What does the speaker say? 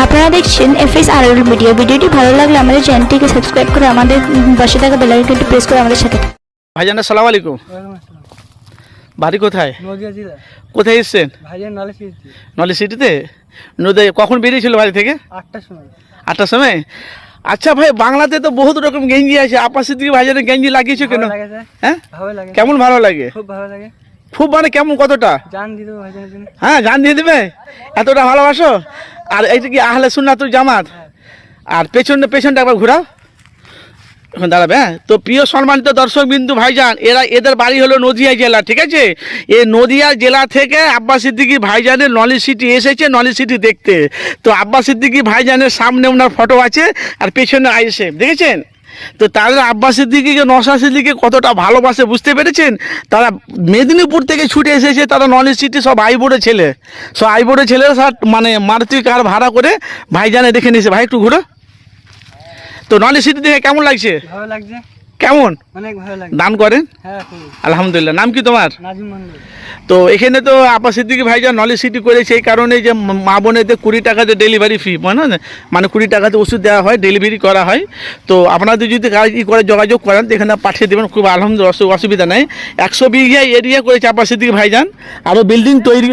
আপনারা দেখছেন F S আর media ভিডিওটি ভালো লাগলে আমাদের চ্যানেলটিকে সাবস্ক্রাইব করে আমাদের পাশে থাকা বেলাইকনটি প্রেস করে আমাদের সাথে থাকুন। ভাইজান আসসালামু আলাইকুম। ওয়ালাইকুম আসসালাম বাড়ি কোথায়? নদিয়া জেলা। কোথায় এসছেন? ভাইজান নলেজ সিটিতে। নদী কখন বেরিয়েছিল বাড়ি থেকে? আটটার সময়। আটটার সময়? আচ্ছা ভাই বাংলাতে তো বহুত রকম গেঞ্জি আছে। আপনার সিদ্ধি ভাইজানের গেঞ্জি লাগিয়েছো কেন? হ্যাঁ? ভালো লাগে। কেমন ভালো লাগে? খুব ভালো লাগে। খুব মানে কেমন কতটা? হ্যাঁ জান দিয়ে দেবে? এতটা ভালোবাসো? আর এইটা কি আহলে সুন্নাতুল জামাত? আর পেছনে পেছনটা একবার ঘোরাও। এখন দাঁড়াবে হ্যাঁ? তো প্রিয় সম্মানিত দর্শক বিন্দু ভাইজান এরা এদের বাড়ি হলো নদিয়া জেলা ঠিক আছে? এই নদিয়া জেলা থেকে আব্বাস সিদ্দিকি ভাইজানের নলেজ সিটি এসেছে নলেজ সিটি দেখতে। তো আব্বাস সিদ্দিকি ভাইজানের সামনে ওনার ফটো আছে আর পেছনে আইসে দেখেছেন? তো তাদের আব্বাস সিদ্দিকিকে নশা দিকে কতটা ভালোবাসে বুঝতে পেরেছেন? তারা মেদিনীপুর থেকে ছুটে এসেছে, তারা নলেজ সিটি সব আইবোর্ডের ছেলে। সব আইবোর্ডের ছেলে সার মানে মারুতি কার ভাড়া করে ভাইজানে দেখে নিয়েছে। ভাই, একটু ঘুরো। তো নলেজ সিটি দেখে কেমন লাগছে? ভালো লাগছে। কেমন? অনেক ভালো লাগে। দান করেন? হ্যাঁ আলহামদুলিল্লাহ। নাম কি তোমার? তো এখানে তো আপা সিদ্দিকি ভাইজান নলেজ সিটি করেছে এই কারণে যে মা বোনেদের কুড়ি টাকাতে ডেলিভারি ফি মানে মানে কুড়ি টাকাতে ওষুধ দেওয়া হয় ডেলিভারি করা হয়। তো আপনাদের যদি কাজ ই করে যোগাযোগ করেন তো এখানে পাঠিয়ে দেবেন খুব আলহামদুলিল্লাহ অসুবিধা নেই। একশো বিঘা এরিয়া করেছে আপা সিদ্দিকি ভাইজান। আরও বিল্ডিং তৈরি